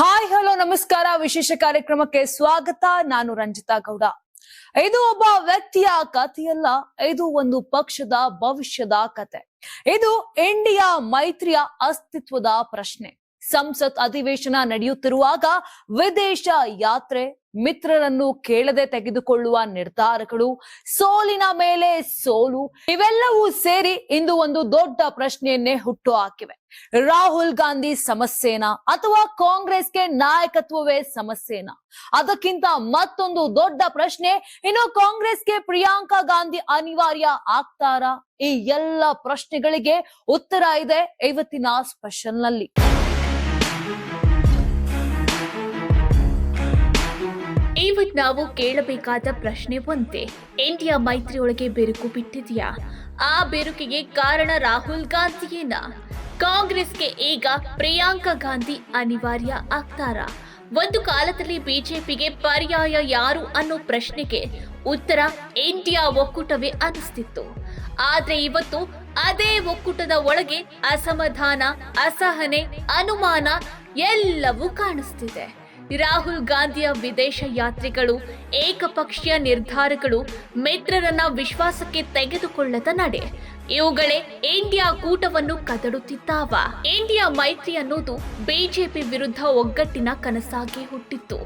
Hi, hello, ನಮಸ್ಕಾರ. ವಿಶೇಷ ಕಾರ್ಯಕ್ರಮಕ್ಕೆ ಸ್ವಾಗತ. ನಾನು ರಂಜಿತಾ ಗೌಡ. ಇದು ಒಬ್ಬ ವ್ಯಕ್ತಿಯ ಕಥೆಯಲ್ಲ, ಇದು ಒಂದು ಪಕ್ಷದ ಭವಿಷ್ಯದ ಕತೆ. ಇದು ಇಂಡಿಯಾ ಮೈತ್ರಿಯ ಅಸ್ತಿತ್ವದ ಪ್ರಶ್ನೆ. ಸಂಸತ್ ಅಧಿವೇಶನ ನಡೆಯುತ್ತಿರುವಾಗ ವಿದೇಶ ಯಾತ್ರೆ ಮಿತ್ರರನ್ನು ಕೇಳದೆ ತೆಗೆದುಕೊಳ್ಳುವ ನಿರ್ಧಾರಗಳು ಸೋಲಿನ ಮೇಲೆ ಸೋಲು, ಇವೆಲ್ಲವೂ ಸೇರಿ ಇಂದು ಒಂದು ದೊಡ್ಡ ಪ್ರಶ್ನೆಯನ್ನೇ ಹುಟ್ಟು ಹಾಕಿವೆ. ರಾಹುಲ್ ಗಾಂಧಿ ಸಮಸ್ಯೆನಾ ಅಥವಾ ಕಾಂಗ್ರೆಸ್ಗೆ ನಾಯಕತ್ವವೇ ಸಮಸ್ಯೆನಾ? ಅದಕ್ಕಿಂತ ಮತ್ತೊಂದು ದೊಡ್ಡ ಪ್ರಶ್ನೆ, ಇನ್ನು ಕಾಂಗ್ರೆಸ್ಗೆ ಪ್ರಿಯಾಂಕಾ ಗಾಂಧಿ ಅನಿವಾರ್ಯ ಆಗ್ತಾರಾ? ಈ ಎಲ್ಲ ಪ್ರಶ್ನೆಗಳಿಗೆ ಉತ್ತರ ಇದೆ ಇವತ್ತಿನ ಸ್ಪೆಷಲ್ ಇವತ್ ನಾವು ಕೇಳಬೇಕಾದ ಪ್ರಶ್ನೆ ಒಂದೇ. ಇಂಡಿಯಾ ಮೈತ್ರಿಯೊಳಗೆ ಬೆರುಕು ಬಿಟ್ಟಿದೆಯಾ? ಆ ಬೆರುಕಿಗೆ ಕಾರಣ ರಾಹುಲ್ ಗಾಂಧಿಯೇನ? ಕಾಂಗ್ರೆಸ್ಗೆ ಈಗ ಪ್ರಿಯಾಂಕಾ ಗಾಂಧಿ ಅನಿವಾರ್ಯ ಆಗ್ತಾರ? ಒಂದು ಕಾಲದಲ್ಲಿ ಬಿಜೆಪಿಗೆ ಪರ್ಯಾಯ ಯಾರು ಅನ್ನೋ ಪ್ರಶ್ನೆಗೆ ಉತ್ತರ ಇಂಡಿಯಾ ಒಕ್ಕೂಟವೇ ಅನಿಸ್ತಿತ್ತು ಆದ್ರೆ ಇವತ್ತು ಅದೇ ಒಕ್ಕೂಟದ ಒಳಗೆ ಅಸಮಾಧಾನ, ಅಸಹನೆ, ಅನುಮಾನ ಎಲ್ಲವೂ ಕಾಣಿಸ್ತಿದೆ. ರಾಹುಲ್ ಗಾಂಧಿಯ ವಿದೇಶ ಯಾತ್ರೆಗಳು, ಏಕಪಕ್ಷೀಯ ನಿರ್ಧಾರಗಳು ಮಿತ್ರರನ್ನ ವಿಶ್ವಾಸಕ್ಕೆ ತೆಗೆದುಕೊಳ್ಳದ ನಡೆ. ಇವುಗಳೇ ಇಂಡಿಯಾ ಕೂಟವನ್ನು ಕದಡುತ್ತಿದ್ದಾವ. ಇಂಡಿಯಾ ಮೈತ್ರಿ ಅನ್ನೋದು ಬಿಜೆಪಿ ವಿರುದ್ಧ ಒಗ್ಗಟ್ಟಿನ ಕನಸಾಗಿ ಹುಟ್ಟಿತ್ತು.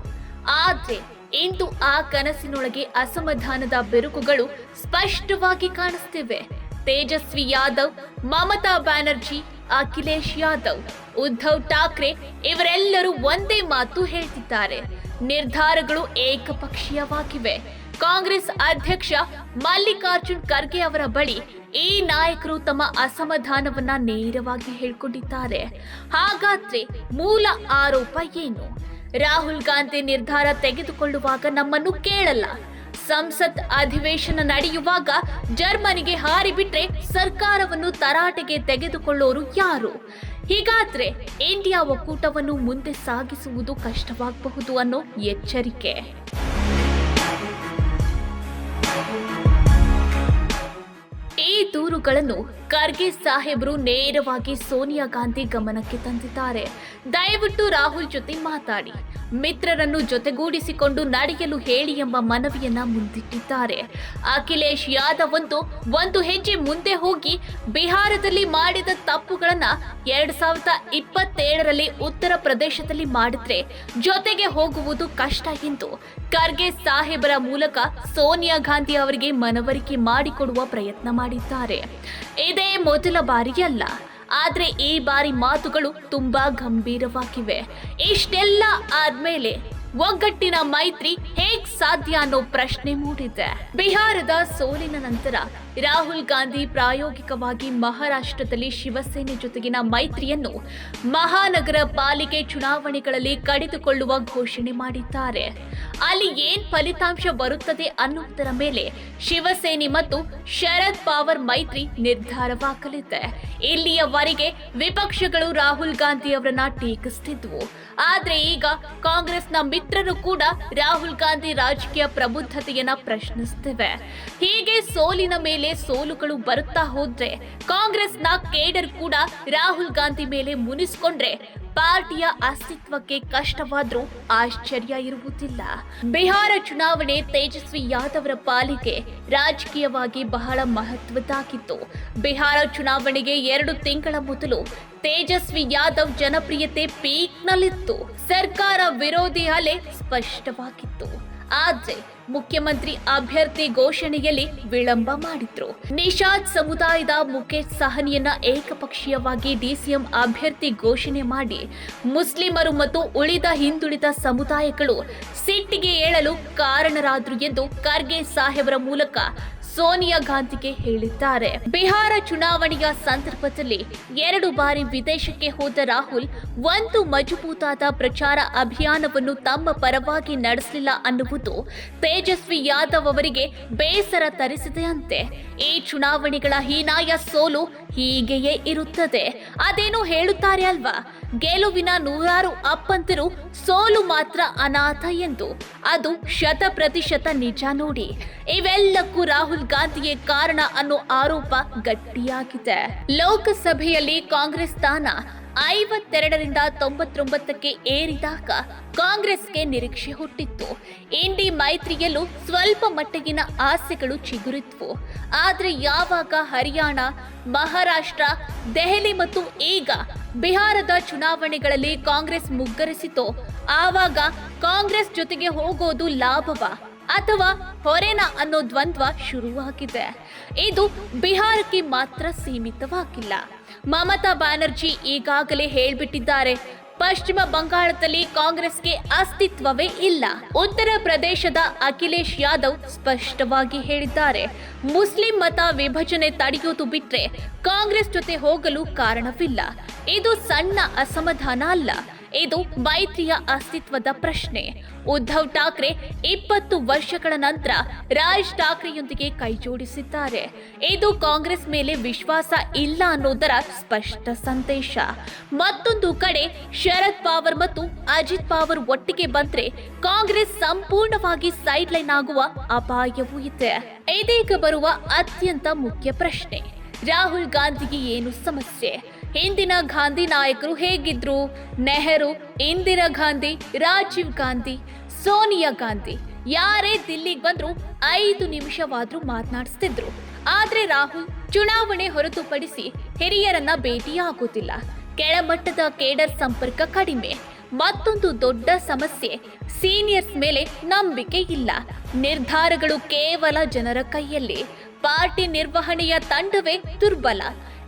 ಆದ್ರೆ ಇಂದು ಆ ಕನಸಿನೊಳಗೆ ಅಸಮಾಧಾನದ ಬೆರುಕುಗಳು ಸ್ಪಷ್ಟವಾಗಿ ಕಾಣಿಸ್ತಿವೆ. ತೇಜಸ್ವಿ ಯಾದವ್, ಮಮತಾ ಬ್ಯಾನರ್ಜಿ, ಅಖಿಲೇಶ್ ಯಾದವ್, ಉದ್ಧವ್ ಠಾಕ್ರೆ ಇವರೆಲ್ಲರೂ ಒಂದೇ ಮಾತು ಹೇಳ್ತಿದ್ದಾರೆ. ನಿರ್ಧಾರಗಳು ಏಕಪಕ್ಷೀಯವಾಗಿವೆ. ಕಾಂಗ್ರೆಸ್ ಅಧ್ಯಕ್ಷ ಮಲ್ಲಿಕಾರ್ಜುನ್ ಖರ್ಗೆ ಅವರ ಬಳಿ ಈ ನಾಯಕರು ತಮ್ಮ ಅಸಮಾಧಾನವನ್ನ ನೇರವಾಗಿ ಹೇಳ್ಕೊಂಡಿದ್ದಾರೆ. ಹಾಗಾದ್ರೆ ಮೂಲ ಆರೋಪ ಏನು? ರಾಹುಲ್ ಗಾಂಧಿ ನಿರ್ಧಾರ ತೆಗೆದುಕೊಳ್ಳುವಾಗ ನಮ್ಮನ್ನು ಕೇಳಲ್ಲ. ಸಂಸತ್ ಅಧಿವೇಶನ ನಡೆಯುವಾಗ ಜರ್ಮನಿಗೆ ಹಾರಿಬಿಟ್ರೆ ಸರ್ಕಾರವನ್ನು ತರಾಟೆಗೆ ತೆಗೆದುಕೊಳ್ಳೋರು ಯಾರು? ಹೀಗಾದ್ರೆ ಇಂಡಿಯಾ ಒಕ್ಕೂಟವನ್ನು ಮುಂದೆ ಸಾಗಿಸುವುದು ಕಷ್ಟವಾಗಬಹುದು ಅನ್ನೋ ಎಚ್ಚರಿಕೆ. ಈ ದೂರುಗಳನ್ನು ಖರ್ಗೆ ಸಾಹೇಬರು ನೇರವಾಗಿ ಸೋನಿಯಾ ಗಾಂಧಿ ಗಮನಕ್ಕೆ ತಂದಿದ್ದಾರೆ. ದಯವಿಟ್ಟು ರಾಹುಲ್ ಜೊತೆ ಮಾತಾಡಿ. ಮಿತ್ರರನ್ನು ಜೊತೆಗೂಡಿಸಿಕೊಂಡು ನಡೆಯಲು ಹೇಳಿ ಎಂಬ ಮನವಿಯನ್ನ ಮುಂದಿಟ್ಟಿದ್ದಾರೆ. ಅಖಿಲೇಶ್ ಯಾದವ್ ಅಂತೂ ಒಂದು ಹೆಜ್ಜೆ ಮುಂದೆ ಹೋಗಿ ಬಿಹಾರದಲ್ಲಿ ಮಾಡಿದ ತಪ್ಪುಗಳನ್ನ ಎರಡ್ ಸಾವಿರದ ಇಪ್ಪತ್ತೇಳರಲ್ಲಿ ಉತ್ತರ ಪ್ರದೇಶದಲ್ಲಿ ಮಾಡಿದ್ರೆ ಜೊತೆಗೆ ಹೋಗುವುದು ಕಷ್ಟ ಎಂದು ಖರ್ಗೆ ಸಾಹೇಬರ ಮೂಲಕ ಸೋನಿಯಾ ಗಾಂಧಿ ಅವರಿಗೆ ಮನವರಿಕೆ ಮಾಡಿಕೊಡುವ ಪ್ರಯತ್ನ ಮಾಡಿದ್ದಾರೆ. ಇದೇ ಮೊದಲ ಬಾರಿಯಲ್ಲ, ಆದ್ರೆ ಈ ಬಾರಿ ಮಾತುಗಳು ತುಂಬಾ ಗಂಭೀರವಾಗಿವೆ. ಇಷ್ಟೆಲ್ಲ ಆದ್ಮೇಲೆ ಒಗ್ಗಟ್ಟಿನ ಮೈತ್ರಿ ಹೇಗ್ ಸಾಧ್ಯ ಅನ್ನೋ ಪ್ರಶ್ನೆ ಮೂಡಿದೆ. ಬಿಹಾರದ ಸೋಲಿನ ನಂತರ ರಾಹುಲ್ ಗಾಂಧಿ ಪ್ರಾಯೋಗಿಕವಾಗಿ ಮಹಾರಾಷ್ಟ್ರದಲ್ಲಿ ಶಿವಸೇನೆ ಜೊತೆಗಿನ ಮೈತ್ರಿಯನ್ನು ಮಹಾನಗರ ಪಾಲಿಕೆ ಚುನಾವಣೆಗಳಲ್ಲಿ ಕಡಿದುಕೊಳ್ಳುವ ಘೋಷಣೆ ಮಾಡಿದ್ದಾರೆ. ಅಲ್ಲಿ ಏನ್ ಫಲಿತಾಂಶ ಬರುತ್ತದೆ ಅನ್ನುವುದರ ಮೇಲೆ ಶಿವಸೇನೆ ಮತ್ತು ಶರದ್ ಪವಾರ್ ಮೈತ್ರಿ ನಿರ್ಧಾರವಾಗಲಿದೆ. ಇಲ್ಲಿಯವರೆಗೆ ವಿಪಕ್ಷಗಳು ರಾಹುಲ್ ಗಾಂಧಿ ಅವರನ್ನ ಟೀಕಿಸುತ್ತಿದ್ವು ಆದ್ರೆ ಈಗ ಕಾಂಗ್ರೆಸ್ನ ಮಿತ್ರರು ಕೂಡ ರಾಹುಲ್ ಗಾಂಧಿ ರಾಜಕೀಯ ಪ್ರಬುದ್ಧತೆಯನ್ನ ಪ್ರಶ್ನಿಸುತ್ತಿವೆ ಹೀಗೆ ಸೋಲಿನ ಮೇಲೆ ಸೋಲುಗಳು ಬರುತ್ತಾ ಹೋದ್ರೆ ಕಾಂಗ್ರೆಸ್ನ ಕೇಡರ್ ಕೂಡ ರಾಹುಲ್ ಗಾಂಧಿ ಮೇಲೆ ಮುನಿಸ್ಕೊಂಡ್ರೆ ಪಾರ್ಟಿಯ ಅಸ್ತಿತ್ವಕ್ಕೆ ಕಷ್ಟವಾದ್ರೂ ಆಶ್ಚರ್ಯ ಇರುವುದಿಲ್ಲ. ಬಿಹಾರ ಚುನಾವಣೆ ತೇಜಸ್ವಿ ಯಾದವರ ಪಾಲಿಗೆ ರಾಜಕೀಯವಾಗಿ ಬಹಳ ಮಹತ್ವದ್ದಾಗಿತ್ತು. ಬಿಹಾರ ಚುನಾವಣೆಗೆ ಎರಡು ತಿಂಗಳ ಮೊದಲು ತೇಜಸ್ವಿ ಯಾದವ್ ಜನಪ್ರಿಯತೆ ಪೀಕ್ನಲ್ಲಿತ್ತು. ಸರ್ಕಾರ ವಿರೋಧಿ ಅಲೆ ಸ್ಪಷ್ಟವಾಗಿತ್ತು. ಆದ್ರೆ ಮುಖ್ಯಮಂತ್ರಿ ಅಭ್ಯರ್ಥಿ ಘೋಷಣೆಯಲ್ಲಿ ವಿಳಂಬ ಮಾಡಿದ್ರು. ನಿಷಾದ್ ಸಮುದಾಯದ ಮುಖೇಶ್ ಸಹನಿಯನ್ನ ಏಕಪಕ್ಷೀಯವಾಗಿ ಡಿಸಿಎಂ ಅಭ್ಯರ್ಥಿ ಘೋಷಣೆ ಮಾಡಿ ಮುಸ್ಲಿಮರು ಮತ್ತು ಉಳಿದ ಹಿಂದುಳಿದ ಸಮುದಾಯಗಳು ಸಿಟ್ಟಿಗೆ ಏಳಲು ಕಾರಣರಾದ್ರು ಎಂದು ಖರ್ಗೆ ಸಾಹೇಬರ ಮೂಲಕ ಸೋನಿಯಾ ಗಾಂಧಿಗೆ ಹೇಳಿದ್ದಾರೆ. ಬಿಹಾರ ಚುನಾವಣೆಯ ಸಂದರ್ಭದಲ್ಲಿ ಎರಡು ಬಾರಿ ವಿದೇಶಕ್ಕೆ ಹೋದ ರಾಹುಲ್, ಒಂದು ಮಜಬೂತಾದ ಪ್ರಚಾರ ಅಭಿಯಾನವನ್ನು ತಮ್ಮ ಪರವಾಗಿ ನಡೆಸಲಿಲ್ಲ ಅನ್ನುವುದು ತೇಜಸ್ವಿ ಯಾದವ್ ಅವರಿಗೆ ಬೇಸರ ತರಿಸಿದೆಯಂತೆ. ಈ ಚುನಾವಣೆಗಳ ಹೀನಾಯ ಸೋಲು ಹೀಗೆಯೇ ಇರುತ್ತದೆ. ಅದೇನು ಹೇಳುತ್ತಾರೆ ಅಲ್ವಾ? ಗೆಲುವಿನ ನೂರಾರು ಅಪ್ಪಂತರು ಸೋಲು ಮಾತ್ರ ಅನಾಥ ಎಂದು. ಅದು ಶತ ಪ್ರತಿಶತ ನಿಜ ನೋಡಿ. ಇವೆಲ್ಲಕ್ಕೂ ರಾಹುಲ್ ಗಾಂಧಿಯೇ ಕಾರಣ ಅನ್ನೋ ಆರೋಪ ಗಟ್ಟಿಯಾಗಿದೆ. ಲೋಕಸಭೆಯಲ್ಲಿ ಕಾಂಗ್ರೆಸ್ ಸ್ಥಾನ ಐವತ್ತೆರಡರಿಂದ ತೊಂಬತ್ತೊಂಬತ್ತಕ್ಕೆ ಏರಿದಾಗ ಕಾಂಗ್ರೆಸ್ಗೆ ನಿರೀಕ್ಷೆ ಹುಟ್ಟಿತ್ತು. ಇಂಡಿ ಮೈತ್ರಿಯಲ್ಲೂ ಸ್ವಲ್ಪ ಮಟ್ಟಿಗಿನ ಆಸೆಗಳು ಚಿಗುರಿತ್ತು ಆದರೆ ಯಾವಾಗ ಹರಿಯಾಣ, ಮಹಾರಾಷ್ಟ್ರ, ದೆಹಲಿ ಮತ್ತು ಈಗ ಬಿಹಾರದ ಚುನಾವಣೆಗಳಲ್ಲಿ ಕಾಂಗ್ರೆಸ್ ಮುಗ್ಗರಿಸಿತೋ, ಆವಾಗ ಕಾಂಗ್ರೆಸ್ ಜೊತೆಗೆ ಹೋಗೋದು ಲಾಭವ? ಅಥವಾ ಹೊರೇನ ಅನ್ನೋ ದ್ವಂದ್ವ ಶುರುವಾಗಿದೆ. ಇದು ಬಿಹಾರಕ್ಕೆ ಮಾತ್ರ ಸೀಮಿತವಾಗಿಲ್ಲ. ಮಮತಾ ಬ್ಯಾನರ್ಜಿ ಈಗಾಗಲೇ ಹೇಳ್ಬಿಟ್ಟಿದ್ದಾರೆ, ಪಶ್ಚಿಮ ಬಂಗಾಳದಲ್ಲಿ ಕಾಂಗ್ರೆಸ್ಗೆ ಅಸ್ತಿತ್ವವೇ ಇಲ್ಲ. ಉತ್ತರ ಪ್ರದೇಶದ ಅಖಿಲೇಶ್ ಯಾದವ್ ಸ್ಪಷ್ಟವಾಗಿ ಹೇಳಿದ್ದಾರೆ, ಮುಸ್ಲಿಂ ಮತ ವಿಭಜನೆ ತಡೆಯೋದು ಬಿಟ್ರೆ ಕಾಂಗ್ರೆಸ್ ಜೊತೆ ಹೋಗಲು ಕಾರಣವಿಲ್ಲ. ಇದು ಸಣ್ಣ ಅಸಮಾಧಾನ ಅಲ್ಲ. ಇದು ಮೈತ್ರಿಯ ಅಸ್ತಿತ್ವದ ಪ್ರಶ್ನೆ. ಉದ್ಧವ್ ಠಾಕ್ರೆ ಇಪ್ಪತ್ತು ವರ್ಷಗಳ ನಂತರ ರಾಜ್ ಠಾಕ್ರೆಯೊಂದಿಗೆ ಕೈಜೋಡಿಸಿದ್ದಾರೆ ಇದು ಕಾಂಗ್ರೆಸ್ ಮೇಲೆ ವಿಶ್ವಾಸ ಇಲ್ಲ ಅನ್ನೋದರ ಸ್ಪಷ್ಟ ಸಂದೇಶ. ಮತ್ತೊಂದು ಕಡೆ ಶರದ್ ಪವಾರ್ ಮತ್ತು ಅಜಿತ್ ಪವಾರ್ ಒಟ್ಟಿಗೆ ಬಂದ್ರೆ ಕಾಂಗ್ರೆಸ್ ಸಂಪೂರ್ಣವಾಗಿ ಸೈಡ್ ಲೈನ್ ಆಗುವ ಅಪಾಯವೂ ಇದೆ. ಇದೀಗ ಬರುವ ಅತ್ಯಂತ ಮುಖ್ಯ ಪ್ರಶ್ನೆ, ರಾಹುಲ್ ಗಾಂಧಿಗೆ ಏನು ಸಮಸ್ಯೆ? ಹಿಂದಿನ ಗಾಂಧಿ ನಾಯಕರು ಹೇಗಿದ್ರು? ನೆಹರು, ಇಂದಿರಾ ಗಾಂಧಿ, ರಾಜೀವ್ ಗಾಂಧಿ, ಸೋನಿಯಾ ಗಾಂಧಿ. ಯಾರೇ ದಿಲ್ಲಿಗೆ ಬಂದ್ರು ಐದು ನಿಮಿಷವಾದ್ರೂ ಮಾತನಾಡಿಸ್ತಿದ್ರು. ಆದ್ರೆ ರಾಹುಲ್ ಚುನಾವಣೆ ಹೊರತುಪಡಿಸಿ ಹಿರಿಯರನ್ನ ಭೇಟಿಯಾಗೋದಿಲ್ಲ. ಕೆಳಮಟ್ಟದ ಕೇಡರ್ ಸಂಪರ್ಕ ಕಡಿಮೆ. ಮತ್ತೊಂದು ದೊಡ್ಡ ಸಮಸ್ಯೆ, ಸೀನಿಯರ್ಸ್ ಮೇಲೆ ನಂಬಿಕೆ ಇಲ್ಲ. ನಿರ್ಧಾರಗಳು ಕೇವಲ ಜನರ ಕೈಯಲ್ಲಿ. ಪಾರ್ಟಿ ನಿರ್ವಹಣೆಯ ತಂಡವೇ ದುರ್ಬಲ.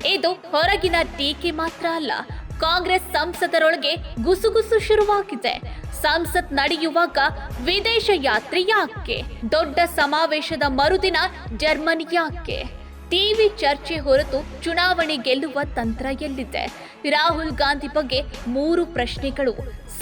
ಇದು ಹೊರಗಿನ ಟೀಕೆ ಮಾತ್ರ ಅಲ್ಲ, ಕಾಂಗ್ರೆಸ್ ಸಂಸದರೊಳಗೆ ಗುಸುಗುಸು ಶುರುವಾಗಿದೆ. ಸಂಸತ್ ನಡೆಯುವಾಗ ವಿದೇಶ ಯಾತ್ರೆ ಯಾಕೆ? ದೊಡ್ಡ ಸಮಾವೇಶದ ಮರುದಿನ ಜರ್ಮನಿ ಯಾಕೆ? ಟಿವಿ ಚರ್ಚೆ ಹೊರತು ಚುನಾವಣೆ ಗೆಲ್ಲುವ ತಂತ್ರ ಎಲ್ಲಿದೆ? ರಾಹುಲ್ ಗಾಂಧಿ ಬಗ್ಗೆ ಮೂರು ಪ್ರಶ್ನೆಗಳು.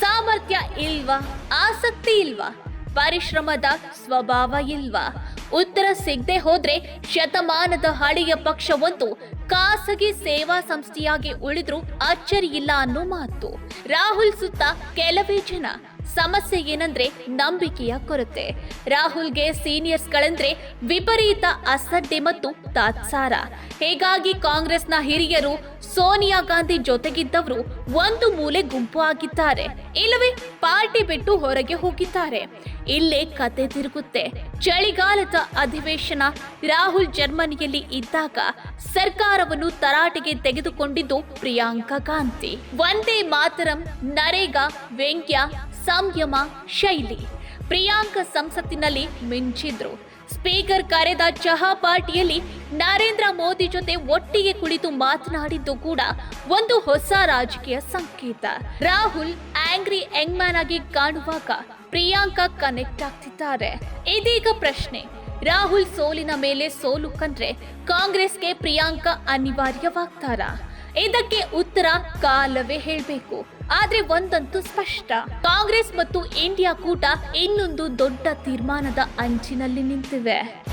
ಸಾಮರ್ಥ್ಯ ಇಲ್ವಾ? ಆಸಕ್ತಿ ಇಲ್ವಾ? ಪರಿಶ್ರಮದ ಸ್ವಭಾವ ಇಲ್ವಾ? ಉತ್ತರ ಸಿಗದೆ ಹೋದ್ರೆ ಶತಮಾನದ ಹಳೆಯ ಪಕ್ಷವೊಂದು ಖಾಸಗಿ ಸೇವಾ ಸಂಸ್ಥೆಯಾಗಿ ಉಳಿದ್ರೂ ಅಚ್ಚರಿ ಇಲ್ಲ ಅನ್ನೋ ಮಾತು. ರಾಹುಲ್ ಸುತ್ತ ಕೆಲವೇ ಜನ. ಸಮಸ್ಯೆ ಏನಂದ್ರೆ ನಂಬಿಕೆಯ ಕೊರತೆ. ರಾಹುಲ್ಗೆ ಸೀನಿಯರ್ಸ್ಗಳಂದ್ರೆ ವಿಪರೀತ ಅಸಡ್ಡೆ ಮತ್ತು ತಾತ್ಸಾರ. ಹೀಗಾಗಿ ಕಾಂಗ್ರೆಸ್ನ ಹಿರಿಯರು ಸೋನಿಯಾ ಗಾಂಧಿ ಜೊತೆಗಿದ್ದವರು ಒಂದು ಮೂಲೆ ಗುಂಪು ಆಗಿದ್ದಾರೆ. ಇಲ್ಲವೇ, ಪಾರ್ಟಿ ಬಿಟ್ಟು ಹೊರಗೆ ಹೋಗಿದ್ದಾರೆ. ಇಲ್ಲೇ ಕತೆ ತಿರುಗುತ್ತೆ. ಚಳಿಗಾಲದ ಅಧಿವೇಶನ ರಾಹುಲ್ ಜರ್ಮನಿಯಲ್ಲಿ ಇದ್ದಾಗ ಸರ್ಕಾರವನ್ನು ತರಾಟೆಗೆ ತೆಗೆದುಕೊಂಡಿದ್ದು ಪ್ರಿಯಾಂಕಾ ಗಾಂಧಿ. ಒಂದೇ ಮಾತರಂ, ನರೇಗಾ, ವ್ಯಂಗ್ಯ, ಸಂಯಮ, ಶೈಲಿ. ಪ್ರಿಯಾಂಕಾ ಸಂಸತ್ತಿನಲ್ಲಿ ಮಿಂಚಿದ್ರು. ಸ್ಪೀಕರ್ ಕರೆದ ಚಹಾ ಪಾರ್ಟಿಯಲ್ಲಿ ನರೇಂದ್ರ ಮೋದಿ ಜೊತೆ ಒಟ್ಟಿಗೆ ಕುಳಿತು ಮಾತನಾಡಿದ್ದು ಕೂಡ ಒಂದು ಹೊಸ ರಾಜಕೀಯ ಸಂಕೇತ. ರಾಹುಲ್ ಆಂಗ್ರಿ ಮ್ಯಾನ್ ಆಗಿ ಕಾಣುವಾಗ ಪ್ರಿಯಾಂಕಾ ಕನೆಕ್ಟ್ ಆಗ್ತಿದ್ದಾರೆ. ಇದೀಗ ಪ್ರಶ್ನೆ, ರಾಹುಲ್ ಸೋಲಿನ ಮೇಲೆ ಸೋಲು ಕಂಡ್ರೆ ಕಾಂಗ್ರೆಸ್ಗೆ ಪ್ರಿಯಾಂಕಾ ಅನಿವಾರ್ಯವಾಗ್ತಾರಾ? ಇದಕ್ಕೆ ಉತ್ತರ ಕಾಲವೇ ಹೇಳಬೇಕು. ಆದ್ರೆ ಒಂದಂತೂ ಸ್ಪಷ್ಟ. ಕಾಂಗ್ರೆಸ್ ಮತ್ತು ಇಂಡಿಯಾ ಕೂಟ ಇನ್ನೊಂದು ದೊಡ್ಡ ತೀರ್ಮಾನದ ಅಂಚಿನಲ್ಲಿ ನಿಂತಿವೆ.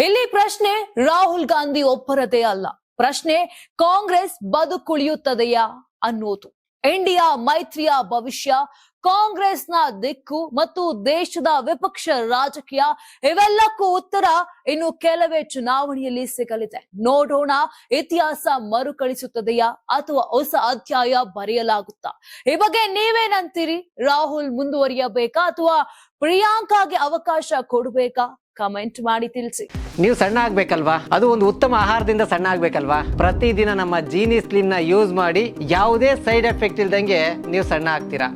ಇಲ್ಲಿ ಪ್ರಶ್ನೆ, ರಾಹುಲ್ ಗಾಂಧಿ ಒಬ್ಬರದೇ ಅಲ್ಲ. ಪ್ರಶ್ನೆ, ಕಾಂಗ್ರೆಸ್ ಬದುಕುಳಿಯುತ್ತದೆಯಾ ಅನ್ನೋದು. ಇಂಡಿಯಾ ಮೈತ್ರಿಯ ಭವಿಷ್ಯ ಕಾಂಗ್ರೆಸ್ನ ದಿಕ್ಕು ಮತ್ತು ದೇಶದ ವಿಪಕ್ಷ ರಾಜಕೀಯ ಇವೆಲ್ಲಕ್ಕೂ ಉತ್ತರ ಇನ್ನು ಕೆಲವೇ ಚುನಾವಣೆಯಲ್ಲಿ ಸಿಗಲಿದೆ. ನೋಡೋಣ ಇತಿಹಾಸ ಮರುಕಳಿಸುತ್ತದೆಯಾ ಅಥವಾ ಹೊಸ ಅಧ್ಯಾಯ ಬರೆಯಲಾಗುತ್ತಾ? ಈ ಬಗ್ಗೆ ನೀವೇನಂತೀರಿ? ರಾಹುಲ್ ಮುಂದುವರಿಯಬೇಕಾ ಅಥವಾ ಪ್ರಿಯಾಂಕಾಗೆ ಅವಕಾಶ ಕೊಡಬೇಕಾ? ಕಮೆಂಟ್ ಮಾಡಿ ತಿಳಿಸಿ. ನೀವು ಸಣ್ಣ ಆಗ್ಬೇಕಲ್ವಾ? ಅದು ಒಂದು ಉತ್ತಮ ಆಹಾರದಿಂದ ಸಣ್ಣ ಆಗ್ಬೇಕಲ್ವಾ? ಪ್ರತಿದಿನ ನಮ್ಮ ಜೀನಿ ಸ್ಲಿಮ್ನ ಯೂಸ್ ಮಾಡಿ ಯಾವುದೇ ಸೈಡ್ ಎಫೆಕ್ಟ್ ಇಲ್ದಂಗೆ ನೀವು ಸಣ್ಣ ಆಗ್ತೀರಾ?